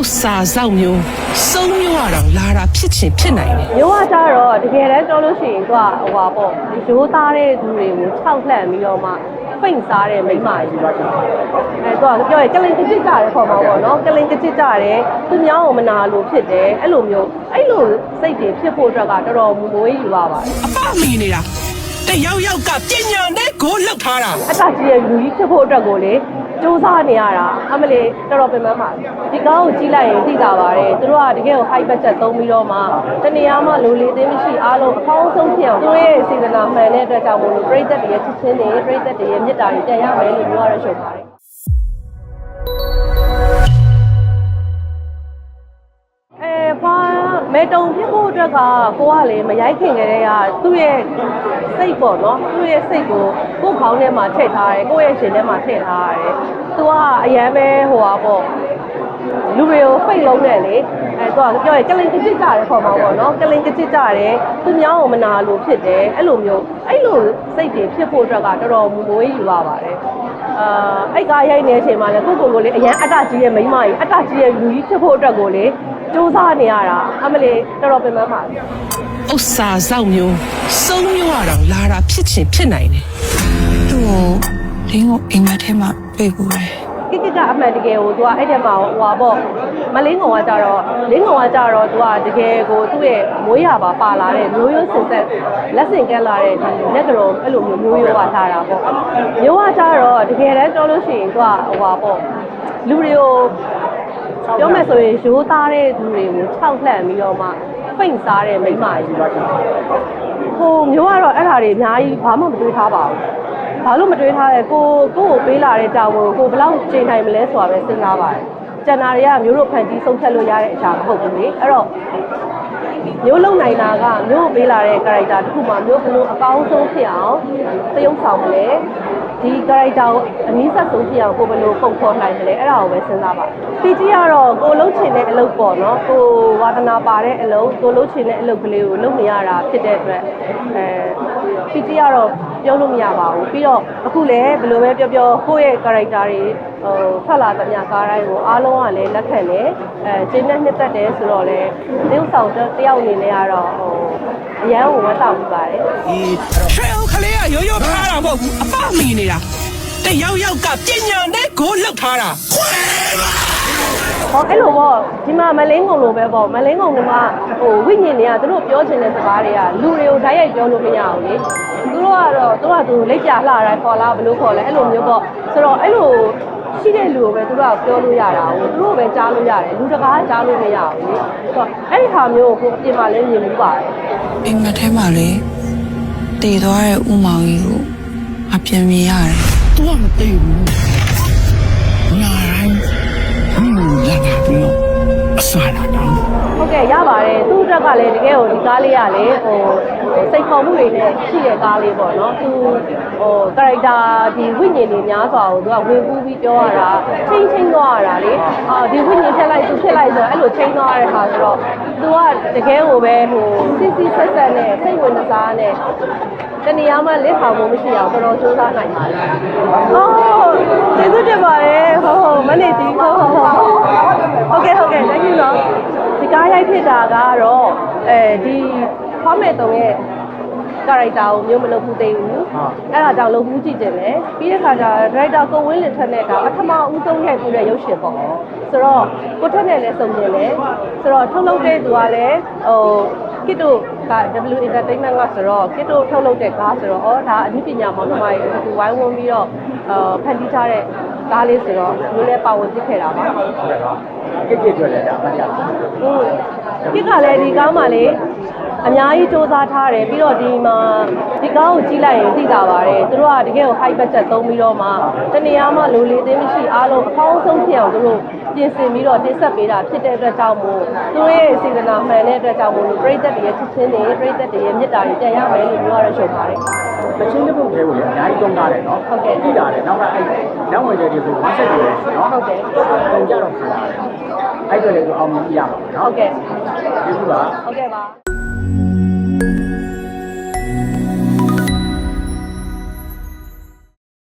ဥစ္စာစောက်မျိုးစုံမျိုးကတော့လာတာဖြစ်ချင်ဖြစ်နိုင်တယ်မျိုးကကြတော့တကယ်တမ်းပြောလို့ရှိရင်သူကဟိုပါပေါ့ရိုးသားတဲ့သူတွေကိုခြောက်လှန့်ပြီးတော့မှပိန့်စားတဲ့မိန်းမကြီးပါအဲသူကပြောရကလင်ကကြစ်ကြတယ်ခေါ်မှာပေါ့နော်ကလင်ကကြစ်ကြတယ်သူများကိုမနာလို့ဖြစ်တယ်အဲ့လိုမျိုးအဲ့လိုစိတ်တွေဖြစ်ဖို့အတွက်ကတော်တော်မူမွေးယူပါပါတယ်အပမီနေတာတယောက်ယောက်ကပညာနဲ့ကိုလောက်ထားတာအတကြီးရဲ့လူကြီးဖြစ်ဖို့အတွက်ကိုလေ စူးစမ်းနေရတာအမလေးတော်တော်ပင်ပန်းပါဒီကောင်းကိုကြီးလိုက်ရင်သိတာပါတယ်သူတို့ကတကယ်ကို high budget သုံးပြီးတော့မှတနေရာမှလူလေးသိမ်းမရှိအားလုံးအကောင်းဆုံးဖြစ်အောင်သူတို့ရဲ့စေတနာမှန်တဲ့အတွက်ကြောင့်မို့လို့ပြည်သက်တွေရဲ့ချစ်ချင်းတွေပြည်သက်တွေရဲ့မေတ္တာတွေတန်ရမယ်လို့ပြောရတဲ့ရှုပ်ပါတယ် အတွက်ကကိုကလေမရိုက်ခင်ကလေးကသူ့ရဲ့စိတ်ပေါ့နော်သူ့ရဲ့စိတ်ကိုကိုယ်ခေါင်းထဲမှာထည့်ထားတယ်ကိုယ့်ရဲ့ရှင်ထဲမှာထည့်ထားရတယ်သူကအရန်ပဲဟိုပါပေါ့လူတွေကိုဖိတ်လုံးနဲ့လေအဲသူကပြောရကလင်ကကြစ်ကြတယ်ခေါ်မှာပေါ့နော်ကလင်ကကြစ်ကြတယ်သူများကိုမနာလို့ဖြစ်တယ်အဲ့လိုမျိုးအဲ့လိုစိတ်တွေဖြစ်ဖို့အတွက်ကတော်တော်မူမွေးယူပါပါတယ်အာအဲ့ကားရိုက်နေတဲ့အချိန်မှာလည်းကိုယ့်ကိုယ်ကိုလေအရန်အတ္တကြီးရဲ့မိန်းမကြီးအတ္တကြီးရဲ့လူကြီးဖြစ်ဖို့အတွက်ကိုလေ စူးစမ်းနေရတာအမလေးတော်တော်ပင်ပန်းပါတယ်ဥစ္စာစောက်မျိုးစုံမျိုးကတော့လာတာဖြစ်ချင်ဖြစ်နိုင်တယ်သူ့ကိုလင်းကိုအိမ်မက်ထဲမှာပြေးပူတယ်ကိကကအမှန်တကယ်ကိုသူကအဲ့ထဲမှာဟိုပါပေါ့မလင်းကောင်ကကြတော့လင်းကောင်ကကြတော့သူကတကယ်ကိုသူ့ရဲ့မွေးရပါပါလာတဲ့မျိုးရိုးစင်ဆက်လက်ဆင့်ကဲလာတဲ့ဒီလက်ကတော်အဲ့လိုမျိုးမျိုးရိုးကထားတာပေါ့မျိုးကကြတော့တကယ်တမ်းပြောလို့ရှိရင်သူကဟိုပါပေါ့လူတွေကို ပြောမယ်ဆိုရင်ရိုးသားတဲ့သူတွေကိုခြောက်လှန့်ပြီးတော့မှပိန့်စားတဲ့မိန်းမကြီးဟိုမျိုးကတော့အဲ့ဓာတွေအများကြီးဘာမှမတွေးထားပါဘူးဘာလို့မတွေးထားလဲကိုကိုကိုပေးလာတဲ့တောင်းကိုကိုဘယ်လောက်ချိန်နိုင်မလဲဆိုတာပဲစဉ်းစားပါတယ်ကျန်တာတွေကမျိုးတို့ဖန်တီးဆုံးဖြတ်လို့ရတဲ့အရာမဟုတ်ဘူးလေအဲ့တော့မျိုးလုံနိုင်တာကမျိုးကိုပေးလာတဲ့ character တစ်ခုမှမျိုးဘယ်လိုအကောင်းဆုံးဖြစ်အောင်သရုပ်ဆောင်မလဲ ဒီ character ကိုအနည်းဆက်ဆုံးဖြစ်အောင်ကိုဘယ်လိုပုံဖော်နိုင်မလဲအဲ့ဒါကိုပဲစဉ်းစားပါတီကြီးကတော့ကိုလှုပ်ချင်တဲ့အလုပ်ပေါ့နော်ကိုဝါသနာပါတဲ့အလုပ်ကိုလှုပ်ချင်တဲ့အလုပ်ကလေးကိုလုပ်နေရတာဖြစ်တဲ့အတွက်အဲတီကြီးကတော့ပြောလို့မရပါဘူးပြီးတော့အခုလည်းဘယ်လိုပဲပြောပြောကိုယ့်ရဲ့ character တွေဟိုထွက်လာသမျှကားတိုင်းကိုအားလုံးကလည်းလက်ခံတယ်အဲကျင်းနဲ့နှစ်သက်တယ်ဆိုတော့လေတယောက်ဆောင်တယောက်အနေနဲ့ကတော့ဟိုအရန်ကိုဝတ်တောက်ပြီးပါတယ်ဟဲ့အောင်ကလေးကရိုးရိုးထားတာမဟုတ်ဘူးအပမီနေတာတယောက်ယောက်ကပညာနဲ့ကိုလောက်ထားတာဟောအဲ့လိုပေါ့ဒီမှာမလင်းကုံလိုပဲပေါ့မလင်းကုံကဟိုဝိညာဉ်တွေကသူတို့ပြောချင်တဲ့စကားတွေကလူတွေကိုဓာတ်ရိုက်ပြောလို့မရဘူးလေသူ တို့ကတော့သူကသူလက်ပြလှတိုင်းခေါ်လားဘယ်လိုခေါ်လဲအဲ့လိုမျိုးပေါ့ဆိုတော့အဲ့လိုရှိတဲ့လူကိုပဲသူတို့ကပြောလို့ရတာဟုတ်သူတို့ပဲကြားလို့ရတယ်လူတကားကြားလို့မရဘူးလေဆိုတော့အဲ့ဒီဟာမျိုးကိုကိုအပြင်မှာလည်းမြင်မှုပါတယ်အိမ်မက်ထဲမှာလေတည်သွားတဲ့ဥမောင်ကြီးကိုအပြန်မြင်ရတယ်သူကမသိဘူး တ်ကဲ့ရပါတယ်သူ့အတွက်ကလည်းတကယ်ကိုဒီကားလေးကလည်းဟိုစိတ်ခေါ်မှုတွေနဲ့ရှိတဲ့ကားလေးပေါ့နော်သူဟို character ဒီဝိညာဉ်တွေများစွာကိုသူကဝင်ပူးပြီးပြောရတာချင်းချင်းသွားရတာလေအာဒီဝိညာဉ်ဖြစ်လိုက်သူဖြစ်လိုက်ဆိုတော့အဲ့လိုချင်းသွားရတဲ့ခါဆိုတော့သူကတကယ်ကိုပဲဟိုစစ်စစ်ဆက်ဆက်နဲ့စိတ်ဝင်စားနဲ့တနေရာမှာလက်ဆောင်မှုမရှိအောင်တော်တော်စူးစမ်းနိုင်ပါလား။အော်ကျေးဇူးတင်ပါတယ်။ဟိုဟိုမနေ့ဒီဟိုဟိုဟိုဟုတ်ကဲ့ဟုတ်ကဲ့ thank you နော်ဒီ ကားရိုက်ဖြစ်တာကတော့အဲဒီဖွားမဲ့တုံရဲ့ character ကိုမျိုးမလုပ်ဘူးသိဘူးအဲ့ဒါကြောင့်လုပ်ဘူးကြည့်တယ်လေပြီးတဲ့ခါကျ director ကိုဝင်းလင်ထက်နဲ့ကပထမဦးဆုံးရိုက်ပြီးတဲ့ရုပ်ရှင်ပေါ့ဆိုတော့ကိုထက်နဲ့လည်းစုံနေလေဆိုတော့ထုတ်လုပ်တဲ့သူကလည်းဟိုက စ်တို့က W Entertainment ကဆိုတော့ကစ်တို့ထုတ်လုပ်တဲ့ကားဆိုတော့ဩဒါအမှုပညာမောင်နှမကြီးသူဝိုင်းဝန်းပြီးတော့အာဖန်တီးထားတဲ့ကားလေးဆိုတော့မျိုးလည်းပါဝင်ဖြစ်ခဲ့တာပါကိတ်ကိတ်တွေ့လဲဒါအမှတ်ရပါอืมဒီကလည်းဒီကားမှလေ အများကြီးစူးစမ်းထားတယ်ပြီးတော့ဒီမှာဒီကားကိုကြည့်လိုက်ရင်သိတာပါတယ်သူတို့ကတကယ်ကို high budget သုံးပြီးတော့မှတနေရာမှလူလေးသိမ်းမရှိအားလုံးအကောင်းဆုံးဖြစ်အောင်သူတို့ပြင်ဆင်ပြီးတော့တင်ဆက်ပေးတာဖြစ်တဲ့အတွက်ကြောင့်မို့သူတို့ရဲ့စေတနာမှန်တဲ့အတွက်ကြောင့်မို့လို့ပြည်သက်တွေရဲ့ချစ်ချင်းတွေပြည်သက်တွေရဲ့မေတ္တာတွေတန်ရမယ်လို့ပြောရတဲ့ရှုံပါတယ်မချင်းတစ်ပုတ်သေးကိုလည်းအများကြီးတုံးထားတယ်နော်ဟုတ်ကဲ့ကြည့်တာလေနောက်ကအဲ့နောက်ဝင်တဲ့ဒီကိုဝမ်းဆက်တွေလေနော်ဟုတ်ကဲ့တုံကြတော့ခါလာတယ်အဲ့ဒါလေကိုအောင်မြင်ပြရပါမယ်ဟုနော်တ်ကဲ့ဒီကူကဟုတ်ကဲ့ပါ